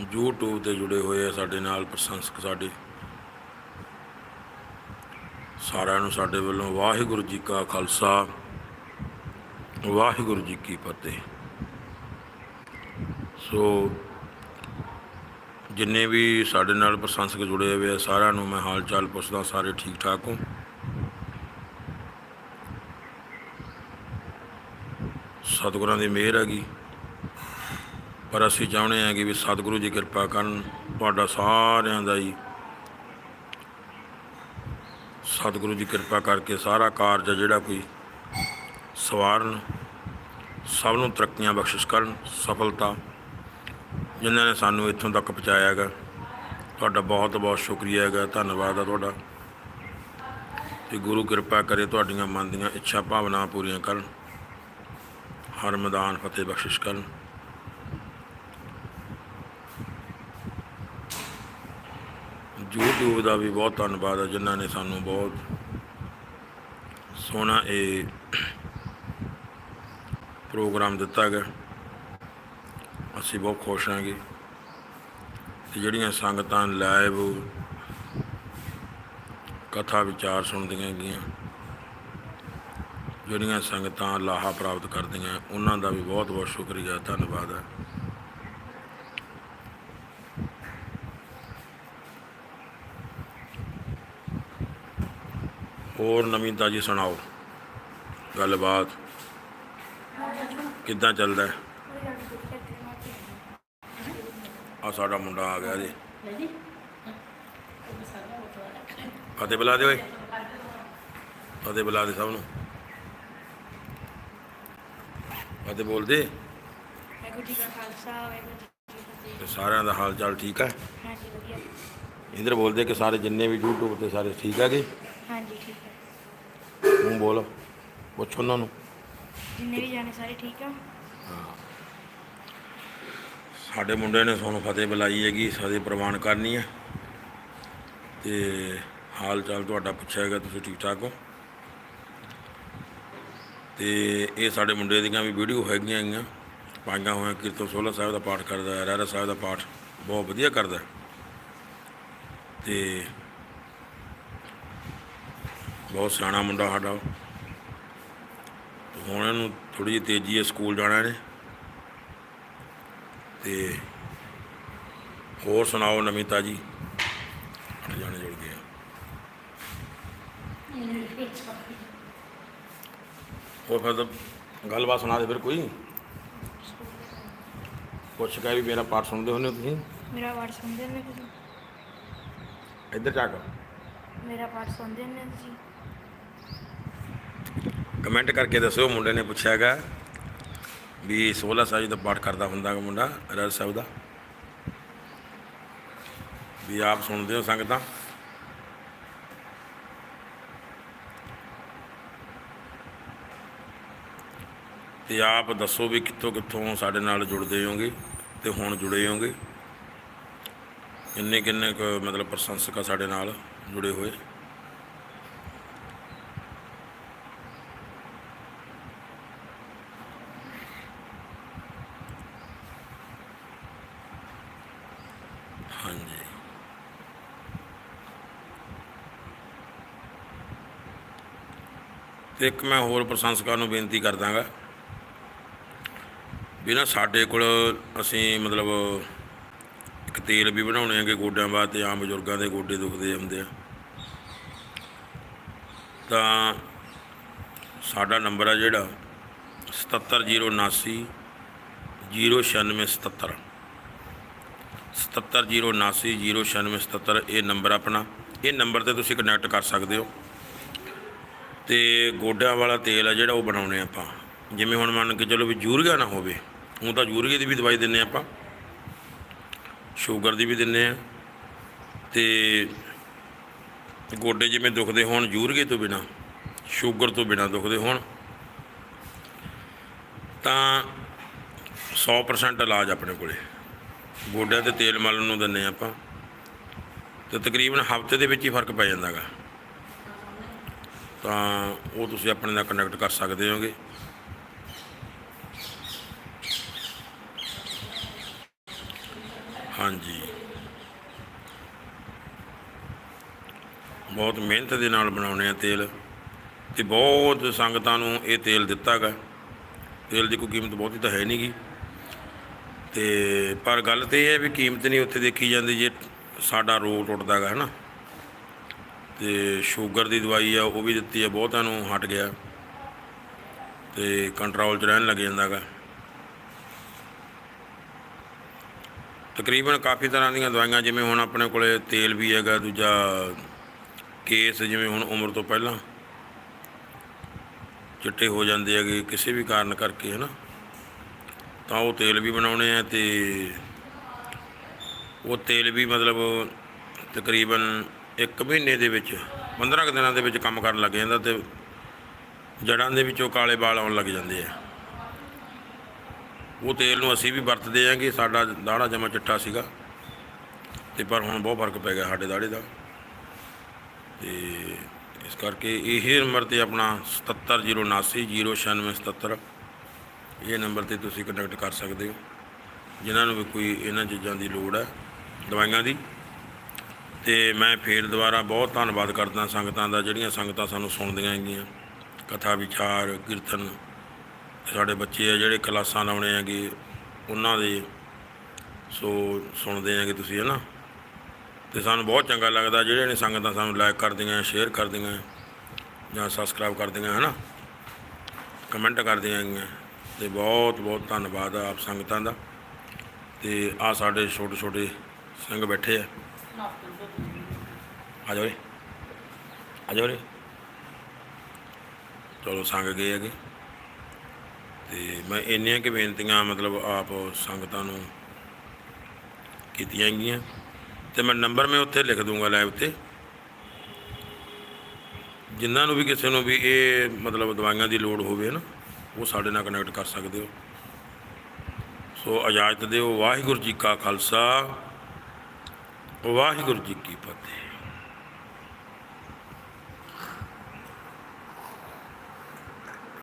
YouTube ਤੇ ਜੁੜੇ ਹੋਏ ਆ ਸਾਡੇ ਨਾਲ ਪ੍ਰਸ਼ੰਸਕ ਸਾਡੇ। ਸਾਰਿਆਂ ਨੂੰ ਸਾਡੇ ਵੱਲੋਂ ਵਾਹਿਗੁਰੂ ਜੀ ਕਾ ਖਾਲਸਾ, ਵਾਹਿਗੁਰੂ ਜੀ ਕੀ ਫਤਿਹ। ਸੋ ਜਿੰਨੇ ਵੀ ਸਾਡੇ ਨਾਲ ਪ੍ਰਸ਼ੰਸਕ ਜੁੜੇ ਹੋਏ ਆ ਸਾਰਿਆਂ ਨੂੰ ਮੈਂ ਹਾਲ ਚਾਲ ਪੁੱਛਦਾ, ਸਾਰੇ ਠੀਕ ਠਾਕ ਹੋ? ਸਤਿਗੁਰਾਂ ਦੀ ਮਿਹਰ ਹੈਗੀ। ਪਰ ਅਸੀਂ ਚਾਹੁੰਦੇ ਹਾਂ ਕਿ ਵੀ ਸਤਿਗੁਰੂ ਜੀ ਕਿਰਪਾ ਕਰਨ ਤੁਹਾਡਾ ਸਾਰਿਆਂ ਦਾ ਹੀ ਸਤਿਗੁਰੂ ਜੀ ਕਿਰਪਾ ਕਰਕੇ ਸਾਰਾ ਕਾਰਜ ਜਿਹੜਾ ਕੋਈ ਸਵਾਰਨ, ਸਭ ਨੂੰ ਤਰੱਕੀਆਂ ਬਖਸ਼ਿਸ਼ ਕਰਨ, ਸਫਲਤਾ, ਜਿਨ੍ਹਾਂ ਨੇ ਸਾਨੂੰ ਇੱਥੋਂ ਤੱਕ ਪਹੁੰਚਾਇਆ ਹੈਗਾ। ਤੁਹਾਡਾ ਬਹੁਤ ਬਹੁਤ ਸ਼ੁਕਰੀਆ ਹੈਗਾ, ਧੰਨਵਾਦ ਆ ਤੁਹਾਡਾ। ਤੇ ਗੁਰੂ ਕਿਰਪਾ ਕਰੇ ਤੁਹਾਡੀਆਂ ਮਨ ਦੀਆਂ ਇੱਛਾ ਭਾਵਨਾਵਾਂ ਪੂਰੀਆਂ ਕਰਨ, ਹਰ ਮੈਦਾਨ ਫਤਿਹ ਬਖਸ਼ਿਸ਼ ਕਰਨ। YouTube ਦਾ ਵੀ ਬਹੁਤ ਧੰਨਵਾਦ ਹੈ ਜਿਨ੍ਹਾਂ ਨੇ ਸਾਨੂੰ ਬਹੁਤ ਸੋਹਣਾ ਇਹ ਪ੍ਰੋਗਰਾਮ ਦਿੱਤਾ ਗਿਆ ਅਸੀਂ ਬਹੁਤ ਖੁਸ਼ ਹਾਂਗੇ ਤੇ ਜਿਹੜੀਆਂ ਸੰਗਤਾਂ ਲਾਈਵ ਕਥਾ ਵਿਚਾਰ ਸੁਣਦੀਆਂ ਗਈਆਂ ਜਿਹੜੀਆਂ ਸੰਗਤਾਂ ਲਾਹਾ ਪ੍ਰਾਪਤ ਕਰਦੀਆਂ, ਉਹਨਾਂ ਦਾ ਵੀ ਬਹੁਤ ਬਹੁਤ ਸ਼ੁਕਰੀਆ, ਧੰਨਵਾਦ ਹੈ ਹੋਰ ਨਵੀਂ ਤਾਜੀ ਸੁਣਾਓ। ਗੱਲਬਾਤ ਕਿੱਦਾਂ ਚੱਲਦਾ? ਆ ਸਾਡਾ ਮੁੰਡਾ ਆ ਗਿਆ ਜੀ। ਫਤਿਹ ਬੁਲਾ ਦੇ ਓਏ। ਫਤਿਹ ਬੁਲਾ ਦੇ ਸਭ ਨੂੰ। ਫਤਿਹ ਬੋਲਦੇ ਵਾਹਿਗੁਰੂ ਜੀ ਕਾ ਖਾਲਸਾ ਵਾਹਿਗੁਰੂ ਜੀ ਕੀ ਫਤਿਹ। ਤੇ ਸਾਰਿਆਂ ਦਾ ਹਾਲ ਚਾਲ ਠੀਕ ਹੈ? ਹਾਂਜੀ ਇਧਰ ਬੋਲਦੇ ਕਿ ਸਾਰੇ ਜਿੰਨੇ ਵੀ YouTube ਤੇ ਸਾਰੇ ਠੀਕ ਹੈਗੇ? ਹਾਂਜੀ ਠੀਕ ਹੈ। ਤੂੰ ਬੋਲ ਪੁੱਛ ਉਹਨਾਂ ਨੂੰ। ਜਿੰਨੇ ਵੀ ਜਾਣੇ ਸਾਰੇ ਠੀਕ ਆ? ਸਾਡੇ ਮੁੰਡੇ ਨੇ ਸਾਨੂੰ ਫਤਿਹ ਬੁਲਾਈ ਹੈਗੀ ਸਾਡੇ ਪ੍ਰਵਾਨ ਕਰਨੀ ਹੈ ਤੇ ਹਾਲ ਚਾਲ ਤੁਹਾਡਾ ਪੁੱਛਿਆ ਹੈਗਾ ਤੁਸੀਂ ਠੀਕ ਠਾਕ ਹੋ? ਤੇ ਇਹ ਸਾਡੇ ਮੁੰਡੇ ਦੀਆਂ ਵੀ ਵੀਡੀਓ ਹੈਗੀਆਂ ਹੈਗੀਆਂ ਪਾਈਆਂ ਹੋਈਆਂ ਕੀਰਤਨ ਸੋਹਲਾ ਸਾਹਿਬ ਦਾ ਪਾਠ ਕਰਦਾ ਹੈ ਰਹਿਰਾ ਸਾਹਿਬ ਦਾ ਪਾਠ ਬਹੁਤ ਵਧੀਆ ਕਰਦਾ ਹੈ। ਤੇ ਬਹੁਤ ਸਿਆਣਾ ਮੁੰਡਾ ਸਾਡਾ ਉਹ। ਹੁਣ ਇਹਨੂੰ ਥੋੜੀ ਜਿਹੀ ਤੇਜ਼ੀ ਹੈ ਸਕੂਲ ਜਾਣਾ ਨੇ ਤੇ ਹੋਰ ਸੁਣਾਓ ਨਵੀਂ ਤਾਜੀ? ਜਾਣੇ ਜੁੜ ਗਏ ਹੋਰ ਫਿਰ ਤਾਂ ਗੱਲਬਾਤ ਸੁਣਾ ਦੇ ਫਿਰ ਕੋਈ। ਪੁੱਛ ਕੇ ਵੀ ਮੇਰਾ ਪਾਠ ਸੁਣਦੇ ਹੁੰਦੇ ਹੋ ਤੁਸੀਂ? ਮੇਰਾ ਪਾਠ ਸੁਣਦੇ ਨੇ ਤੁਸੀਂ? ਇੱਧਰ ਜਾ ਕੇ ਮੇਰਾ ਪਾਠ ਸੁਣਦੇ ਨੇ ਤੁਸੀਂ? ਕਮੈਂਟ ਕਰਕੇ ਦੱਸਿਓ ਮੁੰਡੇ ਨੇ ਪੁੱਛਿਆਗਾ ਵੀ 16 ਸਾਲ ਦਾ ਪਾਠ ਕਰਦਾ ਹੁੰਦਾ ਗਾ ਮੁੰਡਾ ਰਹਿਰ ਸਾਹਿਬ ਦਾ? ਵੀ ਆਪ ਸੁਣਦੇ ਹੋ ਸੰਗਤਾਂ? ਤੇ ਆਪ ਦੱਸੋ ਵੀ ਕਿੱਥੋਂ ਕਿੱਥੋਂ ਸਾਡੇ ਨਾਲ ਜੁੜਦੇ ਹੋਗੇ ਤੇ ਹੁਣ ਜੁੜੇ ਹੋਗੇ ਕਿੰਨੇ ਕਿੰਨੇ ਕੁ ਮਤਲਬ ਪ੍ਰਸ਼ੰਸਕ ਆ ਸਾਡੇ ਨਾਲ ਜੁੜੇ ਹੋਏ? ਹਾਂਜੀ। ਤੇ ਇੱਕ ਮੈਂ ਹੋਰ ਪ੍ਰਸ਼ੰਸਕਾਂ ਨੂੰ ਬੇਨਤੀ ਕਰਦਾਗਾ ਵੀ ਨਾ ਸਾਡੇ ਕੋਲ ਅਸੀਂ ਮਤਲਬ ਇੱਕ ਤੇਲ ਵੀ ਬਣਾਉਣੇ ਆਗੇ ਗੋਡਿਆਂ ਵਾਸਤੇ, ਆਮ ਬਜ਼ੁਰਗਾਂ ਦੇ ਗੋਡੇ ਦੁਖਦੇ ਹੁੰਦੇ ਆ। ਤਾਂ ਸਾਡਾ ਨੰਬਰ ਆ ਜਿਹੜਾ 77079 09677 77079 ਇਹ ਨੰਬਰ ਆਪਣਾ। ਇਹ ਨੰਬਰ ਤੇ ਤੁਸੀਂ ਕਨੈਕਟ ਕਰ ਸਕਦੇ ਹੋ। ਤੇ ਗੋਡਿਆਂ ਵਾਲਾ ਤੇਲ ਆ ਜਿਹੜਾ ਉਹ ਬਣਾਉਣੇ ਆਪਾਂ। ਜਿਵੇਂ ਹੁਣ ਮੰਨ ਕੇ ਚਲੋ ਵੀ ਯੂਰੀਆ ਨਾ ਹੋਵੇ ਉਹ ਤਾਂ ਯੂਰੀਏ ਦੀ ਵੀ ਦਵਾਈ ਦਿੰਨੇ ਆਪਾਂ। ਸ਼ੂਗਰ ਦੀ ਵੀ ਦਿੰਨੇ ਆ। ਤੇ ਗੋਡੇ ਜਿਵੇਂ ਦੁਖਦੇ ਹੋਣ ਯੂਰੀਏ ਤੋਂ ਬਿਨਾ, ਸ਼ੂਗਰ ਤੋਂ ਬਿਨਾ ਦੁਖਦੇ ਹੋਣ, ਤਾਂ 100% ਇਲਾਜ ਆਪਣੇ ਕੋਲੇ। ਗੋਡਿਆਂ ਤੇ ਤੇਲ ਮਲਣ ਨੂੰ ਦਿੰਨੇ ਆਪਾਂ। ਤੇ ਤਕਰੀਬਨ ਹਫ਼ਤੇ ਦੇ ਵਿੱਚ ਹੀ ਫ਼ਰਕ ਪੈ ਜਾਂਦਾਗਾ। ਤਾਂ ਉਹ ਤੁਸੀਂ ਆਪਣੇ ਨਾਲ ਕਨੈਕਟ ਕਰ ਸਕਦੇ ਹੋਗੇ। ਹਾਂਜੀ। ਬਹੁਤ ਮਿਹਨਤ ਦੇ ਨਾਲ ਬਣਾਉਣੇ ਆ ਤੇਲ ਤੇ ਬਹੁਤ ਸੰਗਤਾਂ ਨੂੰ ਇਹ ਤੇਲ ਦਿੱਤਾ ਗਾ ਤੇਲ ਦੀ ਕੋਈ ਕੀਮਤ ਬਹੁਤੀ ਤਾਂ ਹੈ ਨਹੀਂਗੀ। ਤੇ ਪਰ ਗੱਲ ਤੇ ਇਹ ਹੈ ਵੀ ਕੀਮਤ ਨਹੀਂ ਉੱਥੇ ਦੇਖੀ ਜਾਂਦੀ ਜੇ ਸਾਡਾ ਰੋਗ ਟੁੱਟਦਾ ਗਾ ਹਨਾ। ਤੇ ਸ਼ੂਗਰ ਦੀ ਦਵਾਈ ਆ, ਉਹ ਵੀ ਦਿੱਤੀ ਆ, ਬਹੁਤਾਂ ਨੂੰ ਹਟ ਗਿਆ। ਤੇ ਕੰਟਰੋਲ 'ਚ ਰਹਿਣ ਲੱਗ ਜਾਂਦਾ ਤਕਰੀਬਨ ਕਾਫੀ ਤਰ੍ਹਾਂ ਦੀਆਂ ਦਵਾਈਆਂ, ਜਿਵੇਂ ਹੁਣ ਆਪਣੇ ਕੋਲੇ ਤੇਲ ਵੀ ਹੈਗਾ, ਦੂਜਾ ਕੇਸ, ਜਿਵੇਂ ਹੁਣ ਉਮਰ ਤੋਂ ਪਹਿਲਾਂ ਚਿੱਟੇ ਹੋ ਜਾਂਦੇ ਹੈਗੇ, ਕਿਸੇ ਵੀ ਕਾਰਨ ਕਰਕੇ ਹੈ ਨਾ ਤਾਂ ਉਹ ਤੇਲ ਵੀ ਬਣਾਉਣੇ ਆ ਤੇ ਉਹ ਤੇਲ ਵੀ ਮਤਲਬ ਤਕਰੀਬਨ 1 ਮਹੀਨੇ ਦੇ ਵਿੱਚ 15 ਕੁ ਦਿਨਾਂ ਦੇ ਵਿੱਚ ਕੰਮ ਕਰਨ ਲੱਗ ਜਾਂਦਾ ਤੇ ਜੜਾਂ ਦੇ ਵਿੱਚੋਂ ਕਾਲੇ ਵਾਲ ਆਉਣ ਲੱਗ ਜਾਂਦੇ ਆ। ਉਹ ਤੇਲ ਨੂੰ ਅਸੀਂ ਵੀ ਵਰਤਦੇ ਆਂਗੇ ਸਾਡਾ ਦਾੜਾ ਜਮਾ ਚਿੱਟਾ ਸੀਗਾ। ਤੇ ਪਰ ਹੁਣ ਬਹੁਤ ਫ਼ਰਕ ਪੈ ਗਿਆ ਸਾਡੇ ਦਾੜੇ ਦਾ। ਤੇ ਇਸ ਕਰਕੇ ਇਹ ਨੰਬਰ ਤੇ ਆਪਣਾ 7709809677 ਇਹ ਨੰਬਰ ਤੇ ਤੁਸੀਂ ਕੰਟੈਕਟ ਕਰ ਸਕਦੇ ਹੋ। ਜਿਨ੍ਹਾਂ ਨੂੰ ਵੀ ਕੋਈ ਇਹਨਾਂ ਚੀਜ਼ਾਂ ਦੀ ਲੋੜ ਹੈ, ਦਵਾਈਆਂ ਦੀ। ਤੇ ਮੈਂ ਫੇਰ ਦੁਬਾਰਾ ਬਹੁਤ ਧੰਨਵਾਦ ਕਰਦਾ ਸੰਗਤਾਂ ਦਾ, ਜਿਹੜੀਆਂ ਸੰਗਤਾਂ ਸਾਨੂੰ ਸੁਣਦੀਆਂ ਹੈਗੀਆਂ। ਕਥਾ ਵਿਚਾਰ, ਕੀਰਤਨ ਸਾਡੇ ਬੱਚੇ ਆ, ਜਿਹੜੇ ਕਲਾਸਾਂ ਲਾਉਣੇ ਹੈਗੇ ਉਹਨਾਂ ਦੇ, ਸੋ ਸੁਣਦੇ ਹੈਗੇ ਤੁਸੀਂ ਹੈ ਨਾ ਤੇ ਸਾਨੂੰ ਬਹੁਤ ਚੰਗਾ ਲੱਗਦਾ, ਜਿਹੜੇ ਨੇ ਸੰਗਤਾਂ ਸਾਨੂੰ ਲਾਈਕ ਕਰਦੀਆਂ ਸ਼ੇਅਰ ਕਰਦੀਆਂ, ਜਾਂ ਸਬਸਕ੍ਰਾਈਬ ਕਰਦੀਆਂ ਹੈ ਨਾ ਕਮੈਂਟ ਕਰਦੀਆਂ ਹੈਗੀਆਂ, ਤੇ ਬਹੁਤ ਬਹੁਤ ਧੰਨਵਾਦ ਆਪ ਸੰਗਤਾਂ ਦਾ। ਤੇ ਆ ਸਾਡੇ ਛੋਟੇ ਛੋਟੇ ਸਿੰਘ ਬੈਠੇ ਆ। ਆ ਜਾਓ ਰੇ ਆ ਜਾਓ ਰੇ ਚਲੋ, ਸੰਗ ਗਏ ਹੈਗੇ। ਤੇ ਮੈਂ ਇੰਨੀਆਂ ਕਿ ਬੇਨਤੀਆਂ ਮਤਲਬ ਆਪ ਸੰਗਤਾਂ ਨੂੰ ਕੀਤੀਆਂ ਗਈਆਂ। ਤੇ ਮੈਂ ਨੰਬਰ ਮੈਂ ਉੱਥੇ ਲਿਖ ਦੂੰਗਾ ਲਾਈਵ ਤੇ। ਜਿਨ੍ਹਾਂ ਨੂੰ ਵੀ ਕਿਸੇ ਨੂੰ ਵੀ ਇਹ ਮਤਲਬ ਦਵਾਈਆਂ ਦੀ ਲੋੜ ਹੋਵੇ ਨਾ, ਉਹ ਸਾਡੇ ਨਾਲ ਕਨੈਕਟ ਕਰ ਸਕਦੇ ਹੋ। ਸੋ ਇਜਾਜ਼ਤ ਦਿਓ। ਵਾਹਿਗੁਰੂ ਜੀ ਕਾ ਖਾਲਸਾ, ਵਾਹਿਗੁਰੂ ਜੀ ਕੀ ਫਤਿਹ।